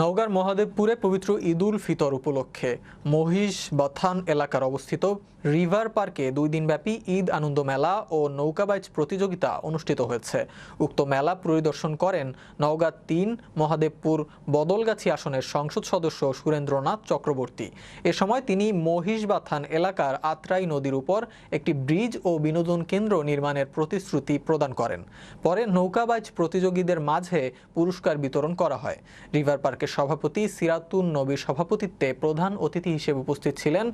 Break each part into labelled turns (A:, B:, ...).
A: নওগাঁর মহাদেবপুরে পবিত্র ঈদুল ফিতর উপলক্ষে মহিষ বাথান এলাকার অবস্থিত রিভার পার্কে দুই দিনব্যাপী ঈদ আনন্দ মেলা ও নৌকাবাইজ প্রতিযোগিতা অনুষ্ঠিত হয়েছে। উক্ত মেলা পরিদর্শন করেন নওগাঁ তিন মহাদেবপুর বদলগাছি আসনের সংসদ সদস্য সুরেন্দ্রনাথ চক্রবর্তী। এ সময় তিনি মহিষ বাথান এলাকার আত্রাই নদীর উপর একটি ব্রিজ ও বিনোদন কেন্দ্র নির্মাণের প্রতিশ্রুতি প্রদান করেন। পরে নৌকাবাইজ প্রতিযোগীদের মাঝে পুরস্কার বিতরণ করা হয়। রিভার পার্কের সভাপতি সিরাতুন নবীর সভাপতিত্বে প্রধান অতিথি হিসেবে উপস্থিত ছিলেন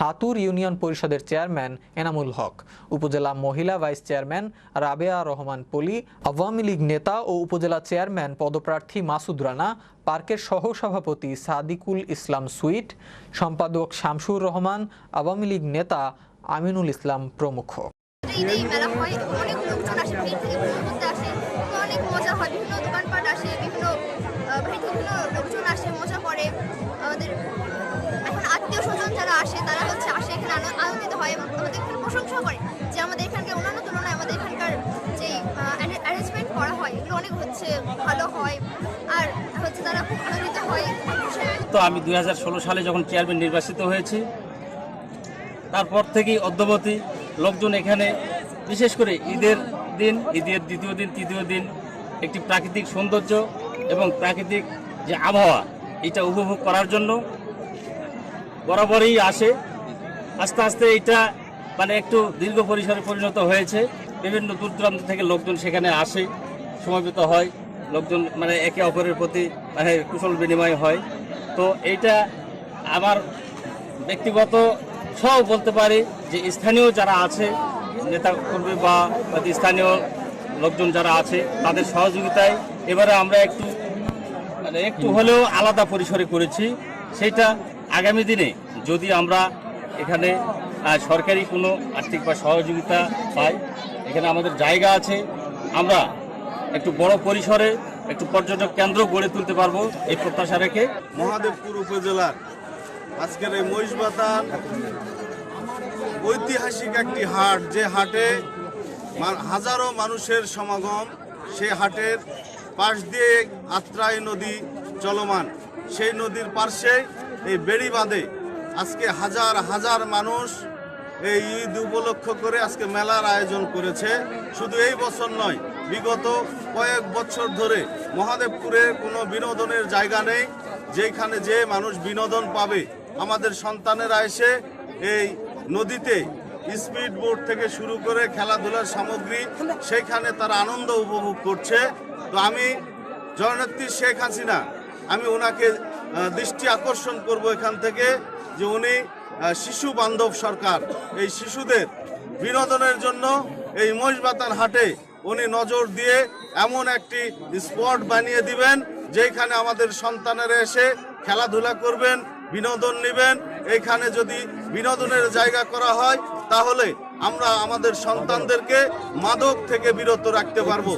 A: হাতুর ইউনিয়ন পরিষদের চেয়ারম্যান এনামুল হক, উপজেলা মহিলা vice chairman Rabeya Rahman Poli, Awami League নেতা ও উপজেলা চেয়ারম্যান পদপ্রার্থী মাসুদ রানা, পার্কের সহ সভাপতি সাদিকুল ইসলাম সুইট, সম্পাদক শামসুর রহমান, আওয়ামী লীগ নেতা আমিনুল ইসলাম প্রমুখ।
B: অনেক লোকজন আসে আসে অনেক মজা হয়, বিভিন্ন দোকানপাট আসে, বিভিন্ন আসে, তারা হচ্ছে আসে এখানে আন- আনন্দিত হয় এবং আমাদের এখানে প্রশংসা করে যে আমাদের এখানকার অন্যান্য তুলনায় আমাদের এখানকার যে অ্যারেঞ্জমেন্ট করা হয়, এগুলো অনেক হচ্ছে ভালো হয় আর হচ্ছে তারা খুব আনন্দিত হয়।
C: তো আমি দু হাজার ষোলো সালে যখন চেয়ারম্যান নির্বাচিত হয়েছি, তারপর থেকেই অদ্যবধি লোকজন এখানে বিশেষ করে ঈদের দিন, ঈদের দ্বিতীয় দিন, তৃতীয় দিন একটি প্রাকৃতিক সৌন্দর্য এবং প্রাকৃতিক যে আবহাওয়া, এটা উপভোগ করার জন্য বরাবরই আসে। আস্তে আস্তে এটা মানে একটু দীর্ঘ পরিসরে পরিণত হয়েছে। বিভিন্ন দূর দূরান্ত থেকে লোকজন সেখানে আসে, সমবেত হয়। লোকজন মানে একে অপরের প্রতি মানে কুশল বিনিময় হয়। তো এইটা আমার ব্যক্তিগত সব বলতে পারি যে স্থানীয় যারা আছে নেতা কর্মী বা স্থানীয় লোকজন যারা আছে, তাদের সহযোগিতায় এবারে আমরা একটু মানে একটু হলেও আলাদা পরিসরে করেছি। সেটা আগামী দিনে যদি আমরা এখানে সরকারি কোনো আর্থিক বা সহযোগিতা পাই, এখানে আমাদের জায়গা আছে, আমরা একটু বড় পরিসরে একটু পর্যটক কেন্দ্র গড়ে তুলতে পারব এই প্রত্যাশা রেখে।
D: মহাদেবপুর উপজেলার আজকের এই মহিষবাতান ঐতিহাসিক একটি হাট, যে হাটে হাজারো মানুষের সমাগম সে হাটের পাশ দিয়ে আত্রাই নদী চলমান। সেই নদীর পার্শ্বে এই বেড়ি বাঁধে। আজকে হাজার হাজার মানুষ এই ঈদ উপলক্ষ করে আজকে মেলার আয়োজন করেছে। শুধু এই বছর নয়, বিগত কয়েক বছর ধরে মহাদেবপুরে কোনো বিনোদনের জায়গা নেই, যেখানে যে মানুষ বিনোদন পাবে। আমাদের সন্তানেরা এসে এই নদীতে স্পিড বোট থেকে শুরু করে খেলাধুলার সামগ্রী সেইখানে তারা আনন্দ উপভোগ করছে। তো আমি জননেত্রী শেখ হাসিনা আমি ওনাকে দৃষ্টি আকর্ষণ করব এখান থেকে যে উনি শিশু বান্ধব সরকার। এই শিশুদের বিনোদনের জন্য এই মহিষবাতান হাটে উনি নজর দিয়ে এমন একটি স্পট বানিয়ে দিবেন যেখানে আমাদের সন্তানেরা এসে খেলাধুলা করবেন, বিনোদন নেবেন। এখানে যদি বিনোদনের জায়গা করা হয়, তাহলে আমরা আমাদের সন্তানদেরকে মাদক থেকে বিরত রাখতে পারব।